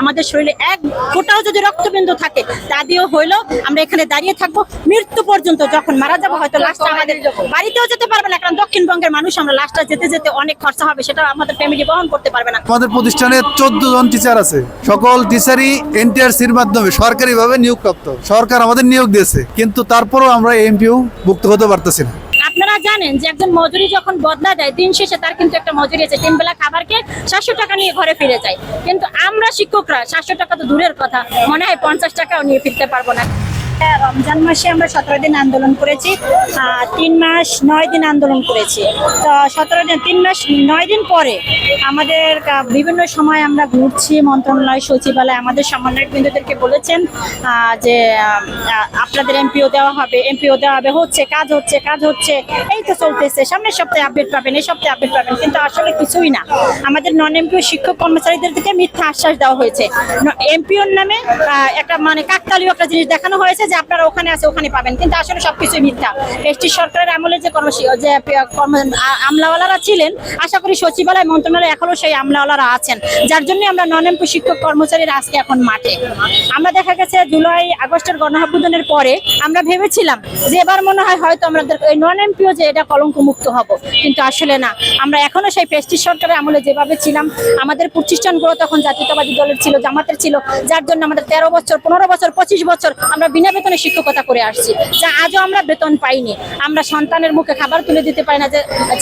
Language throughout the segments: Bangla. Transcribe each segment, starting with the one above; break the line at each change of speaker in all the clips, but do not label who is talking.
আমাদের শরীরে এক ফোঁটাও যদি রক্তবিন্দু থাকে, তা দিয়েও হইল আমরা এখানে দাঁড়িয়ে থাকব। মৃত্যু পর্যন্ত যখন মারা যাব, হয়তো লাশটা আমাদের বাড়িতেও যেতে পারবে না, কারণ দক্ষিণবঙ্গের মানুষ আমরা লাশটা যেতে যেতে অনেক খরচা হবে সেটা আমাদের ফ্যামিলি বহন করতে পারবে না।
আমাদের প্রতিষ্ঠানে চোদ্দ জন টিচার আছে। সকল টিচারই এনটিআরসির মাধ্যমে সরকারিভাবে নিয়োগপ্রাপ্ত। সরকার আমাদের নিয়োগ দিয়েছে, কিন্তু তারপরেও আমরা এমপিও মুক্ত হতে পারতেছি না।
জানেন যে একজন মজুরি যখন বদলা যায় দিন শেষে তার কিন্তু একটা মজুরি আছে। তিন বেলা খাবারকে সাতশো টাকা নিয়ে ঘরে ফিরে যায়। কিন্তু আমরা শিক্ষকরা, সাতশো টাকা তো দূরের কথা, মনে হয় পঞ্চাশ টাকাও নিয়ে ফিরতে পারব না। রমজান মাসে আমরা সতেরো দিন আন্দোলন করেছি তিন মাস নয় দিন আন্দোলন করেছি। তো সতেরো দিন, তিন মাস নয় দিন পরে আমাদের বিভিন্ন সময় আমরা ঘুরছি, মন্ত্রণালয়, সচিবালয়, আমাদের সমন্বয়ক বিন্দুদেরকে বলেছেন যে আপনাদের এমপিও দেওয়া হবে, এমপিও দেওয়া হবে, হচ্ছে, কাজ হচ্ছে কাজ হচ্ছে, এই তো চলতেছে, সামনের সপ্তাহে আপডেট পাবেন, এই সপ্তাহে আপডেট পাবেন, কিন্তু আসলে কিছুই না। আমাদের নন এমপিও শিক্ষক কর্মচারীদের থেকে মিথ্যা আশ্বাস দেওয়া হয়েছে। এমপিওর নামে একটা মানে কাকতালীয় একটা জিনিস দেখানো হয়েছে যে আপনারা ওখানে আছে, ওখানে পাবেন। কিন্তু আসলে সবকিছুই মিথ্যা। এসটি সরকারের আমলে যে কর্ম যে আমলাওয়ালারা ছিলেন, আশা করি সচিবালয় মন্ত্রণালয় এখনও সেই আমলাওয়ালারা আছেন। যার জন্য আমরা নন এমপি শিক্ষক কর্মচারীরা আজকে এখন মাঠে। আমরা দেখা গেছে জুলাই আগস্টের গণঅভ্যুত্থানের পরে আমরা ভেবেছিলাম যে এবার মনে হয় হয়তো আমাদের এই নন এমপিও যে এটা কলঙ্ক মুক্ত হব। কিন্তু আসলে না। আমরা এখনও সেই পেস্টিস সরকারের আমলে যেভাবে ছিলাম, আমাদের প্রতিষ্ঠানগুলো তখন জাতীয়তাবাদী দলের ছিল, জামাতের ছিল, যার জন্য আমাদের তেরো বছর, পনেরো বছর, পঁচিশ বছর আমরা বিনা বেতনে শিক্ষকতা করে আসছি, যা আজও আমরা বেতন পাইনি। আমরা সন্তানের মুখে খাবার তুলে দিতে পারি না,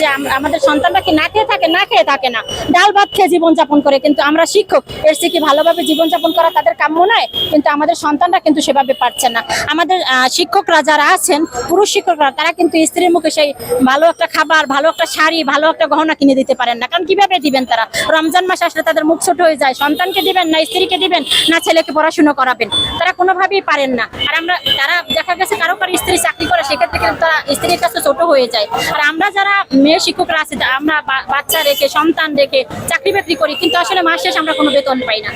যে আমাদের সন্তানরা কি না খেয়ে থাকে, না খেয়ে থাকে না। ডাল ভাত খেয়ে জীবনযাপন করে, কিন্তু আমরা শিক্ষক। এর থেকে কি ভালোভাবে জীবনযাপন করা তাদের কাম্য নয়? কিন্তু আমাদের সন্তানরা কিন্তু সেভাবে পারছে না। আমাদের শিক্ষকরা যারা আছেন, পুরুষ শিক্ষকরা, তারা কিন্তু স্ত্রীর মুখে সেই ভালো একটা খাবার, ভালো একটা শাড়ি, ভালো একটা গহনা কিনে দিতে পারেন না। কারণ কীভাবে দিবেন তারা? রমজান মাস আসলে তাদের মুখ ছোট হয়ে যায়। সন্তানকে দিবেন না, স্ত্রীকে দিবেন না, ছেলেকে পড়াশোনা করাবেন। তারা কোনোভাবেই পারেন না। আর আমরা, তারা দেখা গেছে কারও কারও স্ত্রী চাকরি করে, সেক্ষেত্রে কিন্তু তারা স্ত্রীর কাছে ছোট হয়ে যায়। আর আমরা যারা মেয়ে শিক্ষকরা আছি, আমরা বাচ্চা রেখে, সন্তান রেখে চাকরি বাকরি করি, কিন্তু আসলে মাস শেষে আমরা কোনো বেতন পাই না।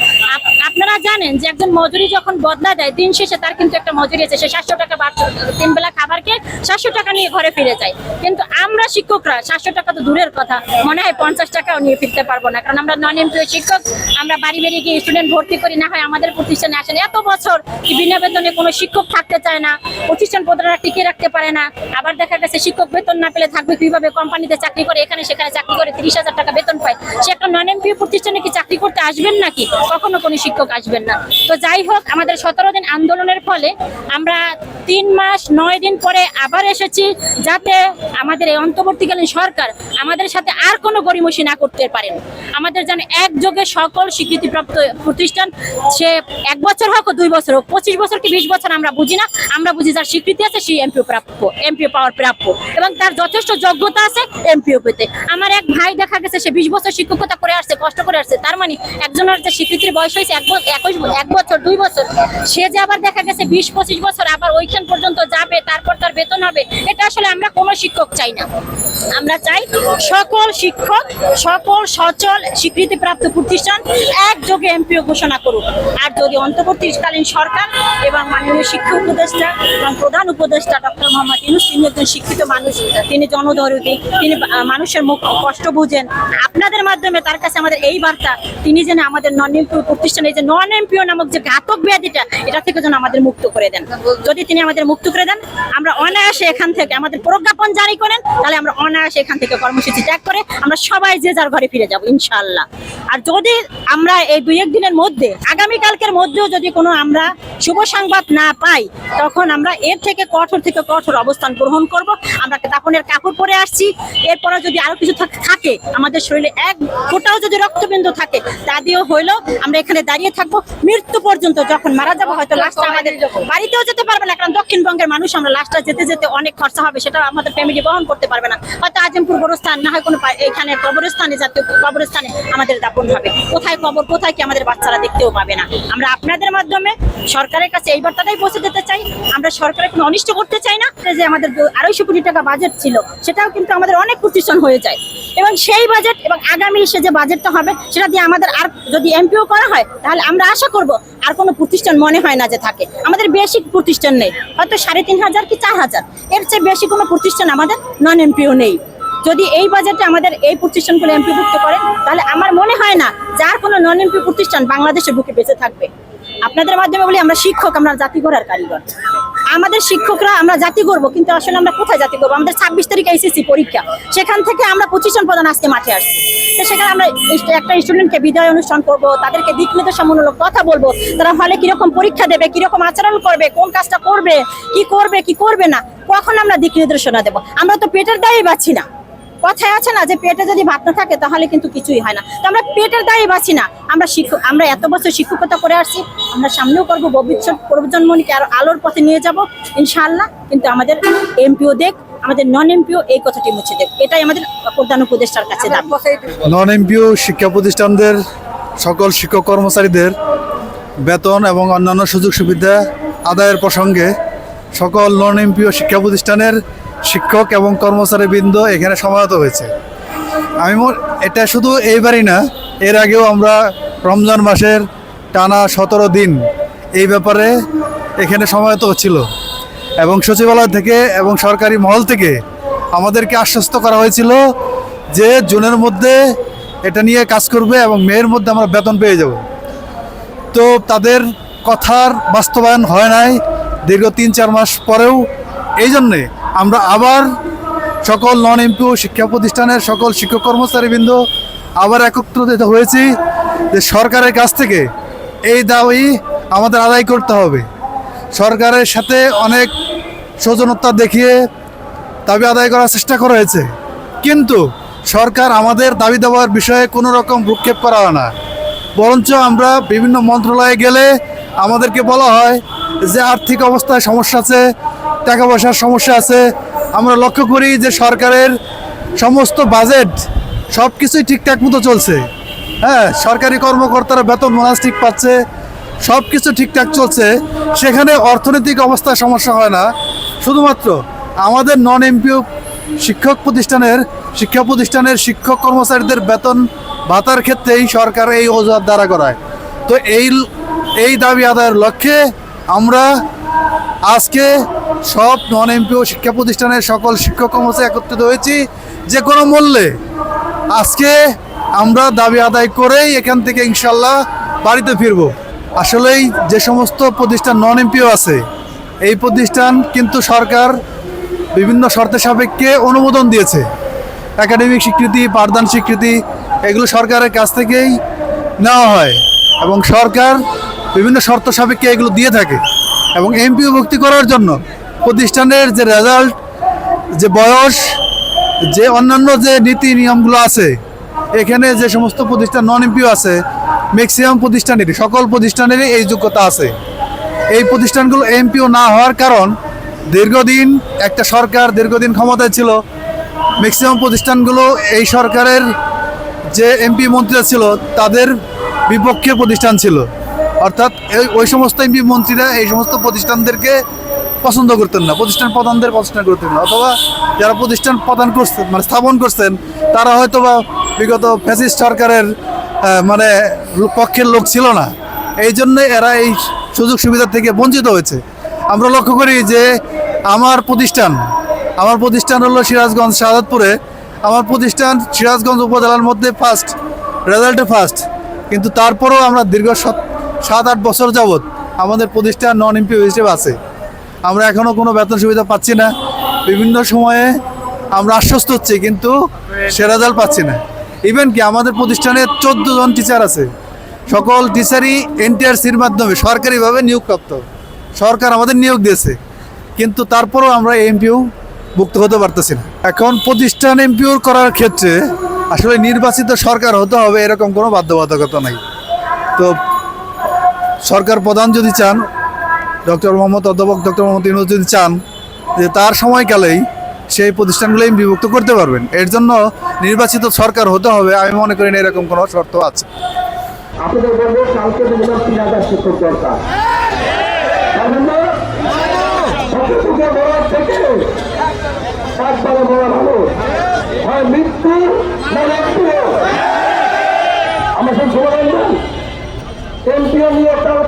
আপনারা জানেন যে একজন মজুরি যখন বদলা যায় দিন শেষে তার কিন্তু একটা মজুরি আছে, সে সাতশো টাকা বাড়ছে তিন বেলা খাবার খেয়ে সাতশো টাকা নিয়ে ঘরে ফিরে যায়। কিন্তু আমরা শিক্ষকরা, সাতশো টাকা তো দূরের কথা, মনে হয় পঞ্চাশ টাকাও নিয়ে ফিরতে পারব না, কারণ আমরা নন এমপ্লয় শিক্ষক, আমরা বাড়ি বেরিয়ে গিয়ে স্টুডেন্ট ভর্তি করি, না হয় আমাদের প্রতিষ্ঠানে আসেন। এত বছর বিনা বেতনে কোনো শিক্ষক থাকতে চায় না, প্রতিষ্ঠান প্রধানরা টিকে রাখতে পারে না। আবার দেখা গেছে, শিক্ষক বেতন না পেলে থাকবে কীভাবে? কোম্পানিতে চাকরি করে, এখানে সেখানে চাকরি করে তিরিশ হাজার টাকা বেতন পায়। সে একটা নন এমপিও প্রতিষ্ঠানে কি চাকরি করতে আসবেন নাকি? কখনো কোনো শিক্ষক আসবেন না। তো যাই হোক, আমাদের সতেরো দিন আন্দোলনের ফলে আমরা তিন মাস, নয় দিন পরে আবার এসেছি, যাতে আমাদের এই অন্তর্বর্তীকালীন সরকার আমাদের সাথে আর কোনো গরিমসি না করতে পারেন। আমাদের যেন একযোগে সকল স্বীকৃতিপ্রাপ্ত প্রতিষ্ঠান সে এক বছর হোক, দুই বছর হোক, পঁচিশ বছর কি বিশ বছর আমরা বুঝি না, আমরা বুঝি যার স্বীকৃতি আছে সেই এমপিও প্রাপ্য এমপিও পাওয়ার প্রাপ্য এবং তার যথেষ্ট যোগ্যতা আছে এমপিও পেতে। আমার এক ভাই দেখা গেছে, সে বিশ বছর শিক্ষকতা করে আসছে, কষ্ট করে আসছে তার মানে একজনের যে স্বীকৃতির বয়স হয়েছে এক একুশ এক বছর, দুই বছর, সে যে আবার দেখা গেছে বিশ পঁচিশ বছর, আবার ওইখান পর্যন্ত যাবে, তারপর তার বেতন হবে, এটা আসলে আমরা কোনো শিক্ষক চাই না। আমরা চাই সকল শিক্ষক, সকল সচল স্বীকৃতিপ্রাপ্ত প্রতিষ্ঠান একযোগে এমপিও ঘোষণা করুক। আর যদি অন্তর্বর্তীকালীন সরকার এবং মাননীয় শিক্ষা উপদেষ্টা এবং প্রধান উপদেষ্টা ডক্টর মোহাম্মদ ইউনুস, তিনি একজন শিক্ষিত মানুষ, তিনি জনদরদি, তিনি মানুষের মুখ কষ্ট বুঝেন। আপনাদের মাধ্যমে তার কাছে আমাদের এই বার্তা। তিনি যেন আমাদের নন প্রতিষ্ঠানে যে নন এমপিও নামক যে ঘাতক ব্যাধিটা, এটা থেকে যেন আমাদের মুক্ত করে দেন। যদি তিনি আমাদের মুক্ত করে দেন, আমরা অনায়াসে এখান থেকে আমাদের প্রজ্ঞাপন জারি করেন, তাহলে আমরা অনায়াসে এখান থেকে কর্মসূচি ত্যাগ করে আমরা সবাই যে যার ঘরে ফিরে যাব, ইনশাআল্লাহ। আর যদি আমরা এই দুই এক দিনের মধ্যে, আগামী কালকের মধ্যেও যদি কোনো আমরা শুভ সংবাদ না পাই, তখন আমরা এর থেকে কঠোর থেকে কঠোর অবস্থান গ্রহণ করব। আমরা দাপনের কাপড় পরে আসছি। এরপরে যদি আরও কিছু থাকে আমাদের শরীরে এক ফোঁটাও যদি রক্তবিন্দু থাকে। তা দিয়েও হইল, আমরা এখানে দাঁড়িয়ে থাকব। মৃত্যু পর্যন্ত যখন মারা যাব, হয়তো লাশটা আমাদের বাড়িতেও যেতে পারবে না, কারণ দক্ষিণবঙ্গের মানুষ, আমরা লাশটা যেতে যেতে অনেক খরচা হবে, সেটা আমাদের ফ্যামিলি বহন করতে পারবে না। হয়তো আজিমপুর গোরস্থান, না হয় কোনো এখানে কবরস্থানে, জাতীয় কবরস্থানে আমাদের দাপন হবে। কোথায় কবর, কোথায় কি আমাদের বাচ্চারা দেখতেও পাবে না। আমরা আপনাদের মাধ্যমে সরকারের কাছে এই বার্তাটাই পৌঁছে দিতে চাই। আমরা সরকারের কোনো অনিষ্ট করতে চাই না, যে আমাদের আড়াইশো কোটি টাকা বাজেট ছিল, সেটাও কিন্তু আমাদের অনেক প্রতিষ্ঠান হয়ে যায়। এবং সেই বাজেট এবং আগামী সে যে বাজেটটা হবে সেটা দিয়ে আমাদের আর যদি এমপিও করা হয়, তাহলে আমরা আশা করব আর কোনো প্রতিষ্ঠান মনে হয় না যে থাকে। আমাদের বেশি প্রতিষ্ঠান নেই। হয়তো সাড়ে তিন হাজার কি চার হাজার। এর চেয়ে বেশি কোনো প্রতিষ্ঠান আমাদের নন এমপিও নেই। যদি এই বাজেটে আমাদের এই প্রতিষ্ঠানগুলো এমপিভুক্ত করেন তাহলে আমার মনে হয় না যার কোনো নন এমপি প্রতিষ্ঠান বাংলাদেশের বুকে বেঁচে থাকবে। আপনাদের মাধ্যমে বলি, আমরা শিক্ষক, আমরা জাতি গড়ার কারিগর। আমাদের শিক্ষকরা, আমরা জাতি করব কিন্তু আসলে আমরা কোথায় জাতি করব আমাদের ছাব্বিশ তারিখ এসএসসি পরীক্ষা। সেখান থেকে আমরা প্রতিষ্ঠান প্রধান আজকে মাঠে আসছি। তো সেখানে আমরা একটা স্টুডেন্টকে বিদায় অনুষ্ঠান করব, তাদেরকে দিক নির্দেশামূলক কথা বলব, তারা হলে কীরকম পরীক্ষা দেবে, কীরকম আচরণ করবে, কোন কাজটা করবে, কি করবে কি করবে না, কখন আমরা দিক নির্দেশনা দেবো? আমরা তো পেটের দায়ী পাচ্ছি না। কথায় আছে না যে পেটে যদি ভাত না থাকে তাহলে কিন্তু কিছুই হয় না। তো আমরা পেটের দায়ী বাঁচি না। আমরা শিক্ষক আমরা এত বছর শিক্ষকতা করে আসছি। আমরা সামনেও করব ভবিষ্যৎ প্রজন্মকে আরও আলোর পথে নিয়ে যাব ইনশাআল্লাহ। কিন্তু আমাদের এমপিও দেখ আমাদের নন এমপিও এই কথাটি মুছে দেখ। এটাই আমাদের প্রধান উপদেষ্টার কাছে দাবি।
নন এমপিও শিক্ষা প্রতিষ্ঠানদের সকল শিক্ষক কর্মচারীদের বেতন এবং অন্যান্য সুযোগ সুবিধা আদায়ের প্রসঙ্গে সকল নন এমপিও শিক্ষা প্রতিষ্ঠানের শিক্ষক এবং কর্মচারী বৃন্দ এখানে সমাহত হয়েছে। আমি এটা শুধু এইবারই না, এর আগেও আমরা রমজান মাসের টানা সতেরো দিন এই ব্যাপারে এখানে সমাহত হচ্ছিল। এবং সচিবালয় থেকে এবং সরকারি মহল থেকে আমাদেরকে আশ্বস্ত করা হয়েছিল যে জুনের মধ্যে এটা নিয়ে কাজ করবে এবং মেয়ের মধ্যে আমরা বেতন পেয়ে যাব। তো তাদের কথার বাস্তবায়ন হয় নাই দীর্ঘ তিন চার মাস পরেও। এই জন্যে আমরা আবার সকল নন এমপিও শিক্ষা প্রতিষ্ঠানের সকল শিক্ষক কর্মচারীবৃন্দ আবার একত্রিত হয়েছি যে সরকারের কাছ থেকে এই দাবি আমাদের আদায় করতে হবে। সরকারের সাথে অনেক সৌজনতা দেখিয়ে দাবি আদায় করার চেষ্টা করা হয়েছে। কিন্তু সরকার আমাদের দাবি দেওয়ার বিষয়ে কোনো রকম ভ্রুক্ষেপ করা হয় না। বরঞ্চ আমরা বিভিন্ন মন্ত্রণালয়ে গেলে আমাদেরকে বলা হয় যে আর্থিক অবস্থায় সমস্যা আছে টাকা পয়সার সমস্যা আছে। আমরা লক্ষ্য করি যে সরকারের সমস্ত বাজেট সব কিছুই ঠিকঠাক মতো চলছে। হ্যাঁ সরকারি কর্মকর্তারা বেতন বোনাস ঠিক পাচ্ছে সব কিছু ঠিকঠাক চলছে। সেখানে অর্থনৈতিক অবস্থায় সমস্যা হয় না। শুধুমাত্র আমাদের নন এমপিও শিক্ষক প্রতিষ্ঠানের, শিক্ষা প্রতিষ্ঠানের শিক্ষক কর্মচারীদের বেতন ভাতার ক্ষেত্রেই সরকার এই অজুহাত দ্বারা করায় তো এই এই দাবি আদায়ের লক্ষ্যে আমরা আজকে সব নন এমপিও শিক্ষা প্রতিষ্ঠানের সকল শিক্ষক কর্মচারী একত্রিত হয়েছি যে কোনো মূল্যে। আজকে আমরা দাবি আদায় করেই এখান থেকে ইনশাল্লাহ বাড়িতে ফিরব। আসলেই যে সমস্ত প্রতিষ্ঠান নন এমপিও আছে, এই প্রতিষ্ঠান কিন্তু সরকার বিভিন্ন শর্তের সাপেক্ষে অনুমোদন দিয়েছে। একাডেমিক স্বীকৃতি, পাঠদান স্বীকৃতি, এগুলো সরকারের কাছ থেকেই নেওয়া হয় এবং সরকার বিভিন্ন শর্ত সাপেক্ষে এগুলো দিয়ে থাকে এবং এমপিও ভর্তি করার জন্য প্রতিষ্ঠানের যে রেজাল্ট যে বয়স, যে অন্যান্য যে নীতি নিয়মগুলো আছে, এখানে যে সমস্ত প্রতিষ্ঠান নন এমপিও আছে ম্যাক্সিমাম প্রতিষ্ঠানেরই, সকল প্রতিষ্ঠানেরই এই যোগ্যতা আছে। এই প্রতিষ্ঠানগুলো এমপিও না হওয়ার কারণ, দীর্ঘদিন একটা সরকার দীর্ঘদিন ক্ষমতায় ছিল ম্যাক্সিমাম প্রতিষ্ঠানগুলো এই সরকারের যে এমপি মন্ত্রীরা ছিল, তাদের বিপক্ষে প্রতিষ্ঠান ছিল। অর্থাৎ ওই সমস্ত এমপি মন্ত্রীরা এই সমস্ত প্রতিষ্ঠানদেরকে পছন্দ করতেন না, প্রতিষ্ঠান প্রধানদের পছন্দ করতেন না, অথবা যারা প্রতিষ্ঠান প্রদান করছেন মানে স্থাপন করছেন, তারা হয়তো বা বিগত ফ্যাসিস্ট সরকারের মানে পক্ষের লোক ছিল না। এই জন্য এরা এই সুযোগ সুবিধা থেকে বঞ্চিত হয়েছে। আমরা লক্ষ্য করি যে আমার প্রতিষ্ঠান আমার প্রতিষ্ঠান হলো সিরাজগঞ্জ শাহাদপুরে আমার প্রতিষ্ঠান সিরাজগঞ্জ উপজেলার মধ্যে ফার্স্ট রেজাল্টে ফার্স্ট কিন্তু তারপরেও আমরা দীর্ঘ সাত- আট বছর যাবৎ আমাদের প্রতিষ্ঠান নন এমপি হিসেবে আছে। আমরা এখনও কোনো বেতন সুবিধা পাচ্ছি না। বিভিন্ন সময়ে আমরা আশ্বস্ত হচ্ছি, কিন্তু সেরা রেজাল্ট পাচ্ছি না। ইভেন কি আমাদের প্রতিষ্ঠানে চোদ্দ জন টিচার আছে। সকল টিচারই এনটিআরসির মাধ্যমে সরকারিভাবে নিয়োগপ্রাপ্ত। সরকার আমাদের নিয়োগ দিয়েছে। কিন্তু তারপরেও আমরা এমপিও মুক্ত হতে পারতেছি না। এখন প্রতিষ্ঠান এমপিওর করার ক্ষেত্রে আসলে নির্বাচিত সরকার হতে হবে, এরকম কোনো বাধ্যবাধকতা নাই। তো সরকার প্রধান যদি চান ডক্টর মোহাম্মদ অধ্যাপক ডক্টর মোহাম্মদ ইউনুস যদি চান যে তার সময়কালেই সেই প্রতিষ্ঠানগুলোই বিভক্ত করতে পারবেন। এর জন্য নির্বাচিত সরকার হতে হবে, আমি মনে করি না এরকম কোনো শর্ত আছে।
না সব এমপিও নিয়ে তার